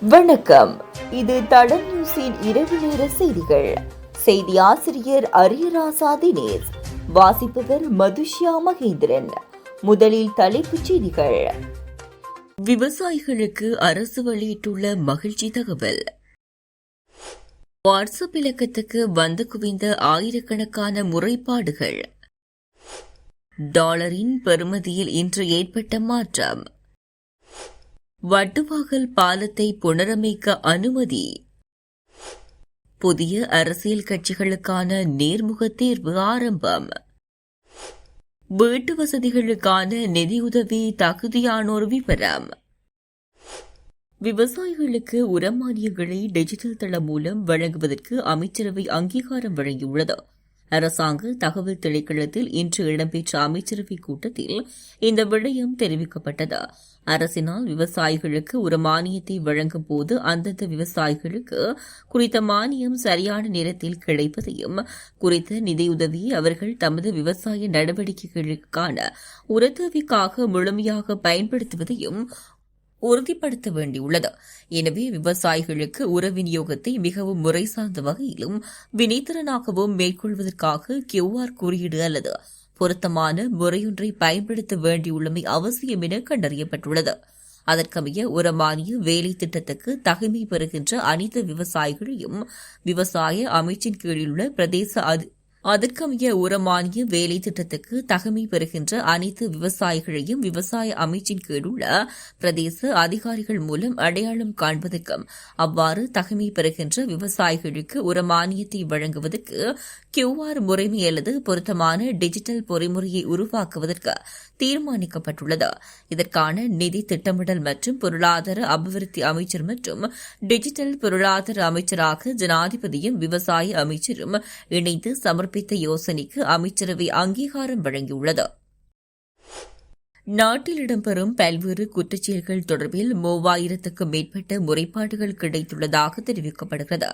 வணக்கம். இது தடம் நியூஸின் இரவு நேர செய்திகள். செய்தி ஆசிரியர் அரியராசா தினேஷ். வாசிப்பவர் மதுஷ்யா மகேந்திரன். முதலில் தலைப்புச் செய்திகள். விவசாயிகளுக்கு அரசு வெளியிட்டுள்ள மகிழ்ச்சி தகவல். வாட்ஸ்அப் இலக்கத்துக்கு வந்து குவிந்த ஆயிரக்கணக்கான முறைப்பாடுகள். டாலரின் பெறுமதியில் இன்று ஏற்பட்ட மாற்றம். வட்டுவாகல் பாலத்தை புனரமைக்க அனுமதி. புதிய அரசியல் கட்சிகளுக்கான நேர்முக தேர்வு ஆரம்பம். வீட்டு வசதிகளுக்கான நிதியுதவி தகுதியானோர் விவரம். விவசாயிகளுக்கு உரமானியங்களை டிஜிட்டல் தளம் மூலம் வழங்குவதற்கு அமைச்சரவை அங்கீகாரம் வழங்கியுள்ளது. அரசாங்க தகவல் திணைக்களத்தில் இன்று இடம்பெற்ற அமைச்சரவை கூட்டத்தில் இந்த விடயம் தெரிவிக்கப்பட்டது. அரசினால் விவசாயிகளுக்கு ஒரு மானியத்தை வழங்கும் போது அந்தந்த விவசாயிகளுக்கு குறித்த மானியம் சரியான நேரத்தில் கிடைப்பதையும் குறித்த நிதியுதவியை அவர்கள் தமது விவசாய நடவடிக்கைகளுக்கான உரத்தேவைக்காக முழுமையாக பயன்படுத்துவதையும் உறுதிப்படுத்த வேண்டியுள்ளது. எனவே விவசாயிகளுக்கு உர விநியோகத்தை மிகவும் முறை சார்ந்த வகையிலும் வினைத்திறனாகவும் மேற்கொள்வதற்காக கியூஆர் குறியீடு அல்லது பொருத்தமான முறையொன்றை பயன்படுத்த வேண்டியுள்ளமை அவசியம் என கண்டறியப்பட்டுள்ளது. அதற்கமைய உரமானிய வேலை திட்டத்துக்கு தகுமை பெறுகின்ற அனைத்து விவசாயிகளையும் விவசாய அமைச்சின் கீழிலுள்ள பிரதேச அதி- அதற்கமைய உரமானிய வேலை திட்டத்துக்கு தகமை பெறுகின்ற அனைத்து விவசாயிகளையும் விவசாய அமைச்சின் கீழுள்ள பிரதேச அதிகாரிகள் மூலம் அடையாளம் காண்பதற்கும் அவ்வாறு தகமை பெறுகின்ற விவசாயிகளுக்கு உரமானியத்தை வழங்குவதற்கு கியூஆர் முறைமை அல்லது பொருத்தமான டிஜிட்டல் பொறிமுறையை உருவாக்குவதற்கு தீர்மானிக்கப்பட்டுள்ளது. இதற்கான நிதி திட்டமிடல் மற்றும் பொருளாதார அபிவிருத்தி அமைச்சர் மற்றும் டிஜிட்டல் பொருளாதார அமைச்சராக ஜனாதிபதியும் விவசாய அமைச்சரும் இணைந்து சமர்ப்பித்த யோசனைக்கு அமைச்சரவை அங்கீகாரம் வழங்கியுள்ளது. நாட்டில் இடம்பெறும் பல்வேறு குற்றச்செயல்கள் தொடர்பில் மூவாயிரத்துக்கும் மேற்பட்ட முறைப்பாடுகள் கிடைத்துள்ளதாக தெரிவிக்கப்படுகிறது.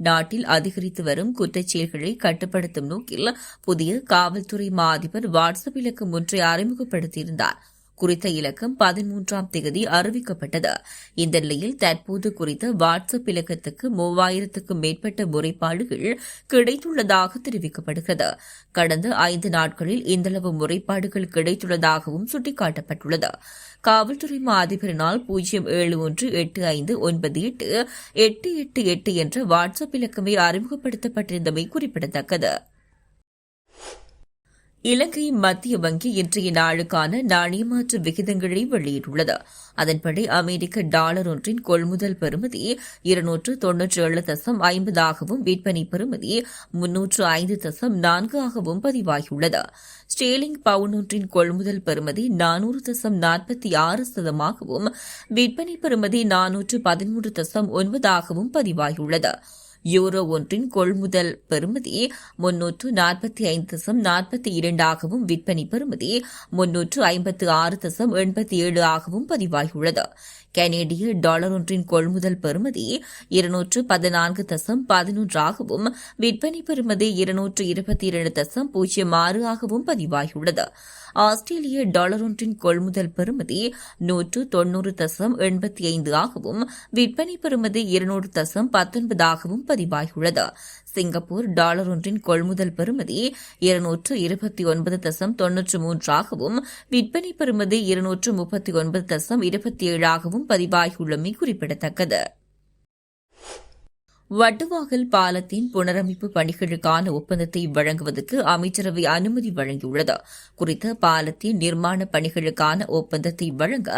நாட்டில் அதிகரித்து வரும் குற்றச்செயல்களை கட்டுப்படுத்தும் நோக்கில் புதிய காவல்துறை மா அதிபர் வாட்ஸ்அப் இலக்கம் ஒன்றை அறிமுகப்படுத்தியிருந்தார். குறித்த இலக்கம் பதிமூன்றாம் தேதி அறிவிக்கப்பட்டது. இந்த நிலையில் தற்போது குறித்த வாட்ஸ்அப் இலக்கத்துக்கு மூவாயிரத்துக்கும் மேற்பட்ட முறைப்பாடுகள் கிடைத்துள்ளதாக தெரிவிக்கப்படுகிறது. கடந்த ஐந்து நாட்களில் இந்தளவு முறைப்பாடுகள் கிடைத்துள்ளதாகவும் சுட்டிக்காட்டப்பட்டுள்ளது. காவல்துறை மா அதிபரினால் பூஜ்ஜியம் ஏழு ஒன்று எட்டு ஐந்து ஒன்பது எட்டு எட்டு எட்டு எட்டு என்ற வாட்ஸ்அப் இலக்கமே அறிமுகப்படுத்தப்பட்டிருந்தமை குறிப்பிடத்தக்கது. இலங்கை மத்திய வங்கி இன்றைய நாளுக்கான நாணயமாற்று விகிதங்களை வெளியிட்டுள்ளது. அதன்படி அமெரிக்க டாலர் ஒன்றின் கொள்முதல் பெறுமதி இருநூற்று தொன்னூற்றி ஏழு தசம் ஐம்பதாகவும் விற்பனை பெறுமதி முன்னூற்று ஐந்து தசம் நான்கு ஆகவும் பதிவாகியுள்ளது. ஸ்டேலிங் பவுன் ஒன்றின் கொள்முதல் பெறுமதி நானூறு தசம் நாற்பத்தி ஆறு சதமாகவும் விற்பனை பெறுமதி நானூற்று பதிமூன்று தசம் ஒன்பதாகவும் பதிவாகியுள்ளது. யூரோ ஒன்றின் கொள்முதல் பெறுமதி முன்னூற்று நாற்பத்தி ஐந்து தசம் நாற்பத்தி இரண்டாகவும் விற்பனை பெறுமதி முன்னூற்று ஐம்பத்து ஆறு தசம் எண்பத்தி ஏழு ஆகவும் பதிவாகியுள்ளது. கனேடிய டாலர் ஒன்றின் கொள்முதல் பெறுமதி இருநூற்று பதினான்கு தசம் பதினொன்றாகவும் விற்பனை பெறுமதி இருநூற்று இருபத்தி இரண்டு தசம் பூஜ்ஜியம் ஆறு ஆகவும் பதிவாகியுள்ளது. ஆஸ்திரேலிய டாலர் ஒன்றின் கொள்முதல் பெறுமதி நூற்று தொன்னூறு தசம் எண்பத்தி ஐந்து ஆகவும் விற்பனை பெறுமதி இருநூறு தசம் பத்தொன்பதாகவும் பதிவாகியுள்ளது. சிங்கப்பூர் டாலர் ஒன்றின் கொள்முதல் பெறுமதி இருநூற்று இருபத்தி ஒன்பது தசம் தொன்னூற்று மூன்றாகவும் விற்பனை பெறுமதி இருநூற்று முப்பத்தி ஒன்பது தசம் இருபத்தி ஏழாகவும் பதிவாகியுள்ளமை குறிப்பிடத்தக்கது. வட்டுவாகல் பாலத்தின் புனரமைப்பு பணிகளுக்கான ஒப்பந்தத்தை வழங்குவதற்கு அமைச்சரவை அனுமதி வழங்கியுள்ளது. குறித்த பாலத்தின் நிர்மாண பணிகளுக்கான ஒப்பந்தத்தை வழங்க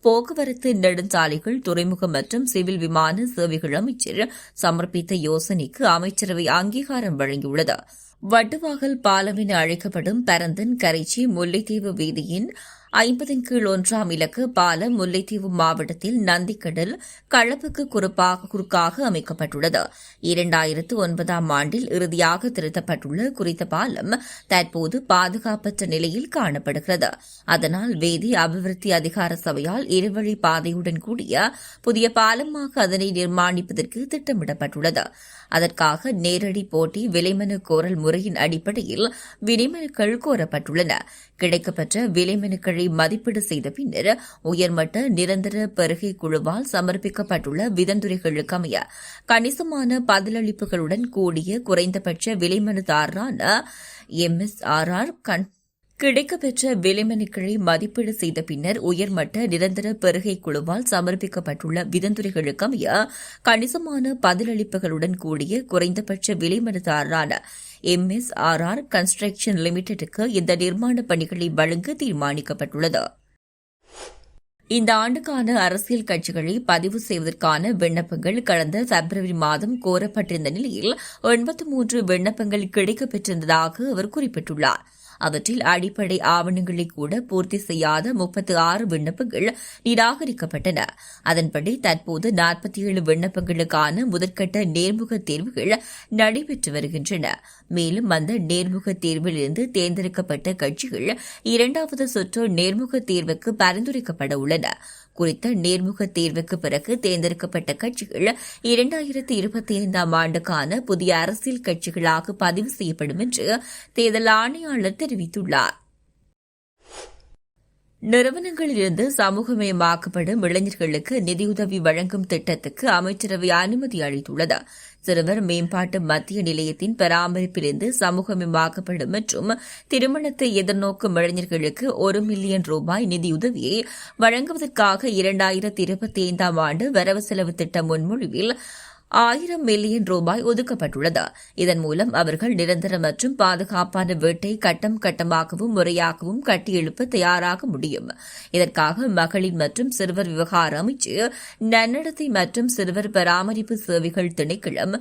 போக்குவரத்து நெடுஞ்சாலைகள் துறைமுகம் மற்றும் சிவில் விமான சேவைகள் அமைச்சர் சமர்ப்பித்த யோசனைக்கு அமைச்சரவை அங்கீகாரம் வழங்கியுள்ளது. வட்டுவாகல் பாலம் என அழைக்கப்படும் பரந்தன் கரைச்சி முல்லைத்தீவு வீதியின் ஐம்பதின் கீழ் ஒன்றாம் இலக்கு பாலம் முல்லைத்தீவு மாவட்டத்தில் நந்திக்கடல் களப்புக்கு குறுப்பாக குறுக்காக அமைக்கப்பட்டுள்ளது. இரண்டாயிரத்து ஒன்பதாம் ஆண்டில் இறுதியாக திருத்தப்பட்டுள்ள குறித்த பாலம் தற்போது பாதுகாப்பற்ற நிலையில் காணப்படுகிறது. அதனால் வேதி அபிவிருத்தி அதிகார சபையால் இருவழி பாதையுடன் கூடிய புதிய பாலமாக அதனை நிர்மாணிப்பதற்கு திட்டமிடப்பட்டுள்ளது. அதற்காக நேரடி போட்டி விலைமனு கோரல் முறையின் அடிப்படையில் விலைமனுக்கள் கோரப்பட்டுள்ளன. கிடைக்கப்பெற்ற விலைமனுக்களை விளைமனைகளை மதிப்பீடு செய்த பின்னர் உயர்மட்ட நிரந்தர பெருகை குழுவால் சமர்ப்பிக்கப்பட்டுள்ள விதந்துரைகளுக்கமைய கணிசமான பதிலளிப்புகளுடன் கூடிய குறைந்தபட்ச விலைமனுதாரரான ஆர் கண் கிடைக்கப்பெற்ற விலைமனுக்களை மதிப்பீடு செய்த பின்னர் உயர்மட்ட நிரந்தர பெருகை குழுவால் சமர்ப்பிக்கப்பட்டுள்ள விதந்துரைகளுக்கு அமைய கணிசமான பதிலளிப்புகளுடன் கூடிய குறைந்தபட்ச விலைமனுதாரரான எம்எஸ்ஆர்ஆர் கன்ஸ்ட்ரக்ஷன் லிமிடெடுக்கு இந்த நிர்மாண பணிகளை வழங்க தீர்மானிக்கப்பட்டுள்ளது. இந்த ஆண்டுக்கான அரசியல் கட்சிகளை பதிவு செய்வதற்கான விண்ணப்பங்கள் கடந்த பிப்ரவரி மாதம் கோரப்பட்டிருந்த நிலையில் எண்பத்தி மூன்று விண்ணப்பங்கள் கிடைக்கப்பெற்றிருந்ததாக அவர் குறிப்பிட்டுள்ளார். அவற்றில் அடிப்படை ஆவணங்களை கூட பூர்த்தி செய்யாத முப்பத்தி ஆறு விண்ணப்பங்கள் நிராகரிக்கப்பட்டன. அதன்படி தற்போது நாற்பத்தி ஏழு விண்ணப்பங்களுக்கான முதற்கட்ட நேர்முக தேர்வுகள் நடைபெற்று வருகின்றன. மேலும் அந்த நேர்முக தேர்விலிருந்து தேர்ந்தெடுக்கப்பட்ட கட்சிகள் இரண்டாவது சுற்று நேர்முக தேர்வுக்கு பரிந்துரைக்கப்பட உள்ளன. குறித்த நேர்முக தேர்வுக்கு பிறகு தேர்ந்தெடுக்கப்பட்ட கட்சிகள் இரண்டாயிரத்தி இருபத்தி ஐந்தாம் ஆண்டுக்கான புதிய அரசியல் கட்சிகளாக பதிவு செய்யப்படும் என்று தேர்தல் ஆணையாளர் தெரிவித்துள்ளார். நிறுவனங்களிலிருந்து சமூகமயமாக்கப்படும் இளைஞர்களுக்கு நிதியுதவி வழங்கும் திட்டத்துக்கு அமைச்சரவை அனுமதி அளித்துள்ளது. சிறுவர் மேம்பாட்டு மத்திய நிலையத்தின் பராமரிப்பிலிருந்து சமூகமயமாக்கப்படும் மற்றும் திருமணத்தை எதிர்நோக்கும் இளைஞர்களுக்கு ஒரு மில்லியன் ரூபாய் நிதியுதவியை வழங்குவதற்காக இரண்டாயிரத்தி இருபத்தி ஐந்தாம் ஆண்டு வரவு செலவு திட்ட முன்மொழிவில் ஆயிரம் மில்லியன் ரூபாய் ஒதுக்கப்பட்டுள்ளது. இதன் மூலம் அவர்கள் நிரந்தர மற்றும் பாதுகாப்பான வீட்டை கட்டம் கட்டமாகவும் முறையாகவும் கட்டியெழுப்ப தயாராக முடியும். இதற்காக மகளிர் மற்றும் சிறுவர் விவகார அமைச்சு நன்னடத்தை மற்றும் சிறுவர் பராமரிப்பு சேவைகள் திணைக்களம்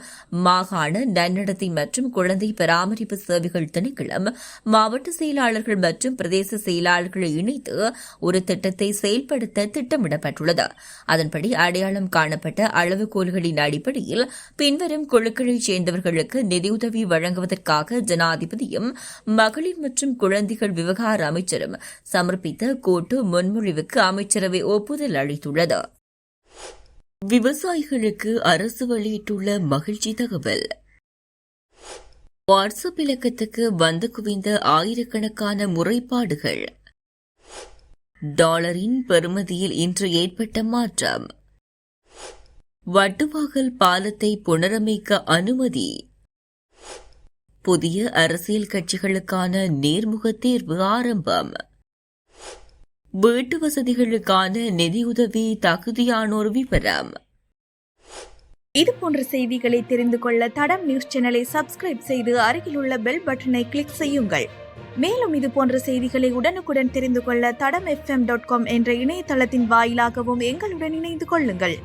மாகாண நன்னடத்தை மற்றும் குழந்தை பராமரிப்பு சேவைகள் திணைக்களம் மாவட்ட செயலாளர்கள் மற்றும் பிரதேச செயலாளர்களை இணைத்து ஒரு திட்டத்தை செயல்படுத்த திட்டமிடப்பட்டுள்ளது. அதன்படி அடையாளம் காணப்பட்ட அளவுகோல்களின் அடிப்படையில் அடிப்படையில் பின்வரும் குழுக்களைச் சேர்ந்தவர்களுக்கு நிதியுதவி வழங்குவதற்காக ஜனாதிபதியும் மகளிர் மற்றும் குழந்தைகள் விவகார அமைச்சரும் சமர்ப்பித்த கூட்டு முன்மொழிவுக்கு அமைச்சரவை ஒப்புதல் அளித்துள்ளது. விவசாயிகளுக்கு அரசு வெளியிட்டுள்ள மகிழ்ச்சி தகவல். வாட்ஸ்அப் இலக்கத்துக்கு வந்து குவிந்த ஆயிரக்கணக்கான முறைப்பாடுகள். டாலரின் பெறுமதியில் இன்று ஏற்பட்ட மாற்றம். வட்டுவாகல் பாலத்தை புனரமைக்க அனுமதி. புதிய அரசியல் கட்சிகளுக்கான நேர்முக தேர்வு ஆரம்பம். வீட்டு வசதிகளுக்கான நிதியுதவி தகுதியானோர் விவரம். இது போன்ற செய்திகளை தெரிந்து கொள்ள தடம் நியூஸ் சேனலை சப்ஸ்கிரைப் செய்து அருகிலுள்ள பெல் பட்டனை கிளிக் செய்யுங்கள். மேலும் இது போன்ற செய்திகளை உடனுக்குடன் தெரிந்து கொள்ள தடம் எஃப்எம் டாட் காம் என்ற இணையதளத்தின் வாயிலாகவும் எங்களுடன் இணைந்து கொள்ளுங்கள்.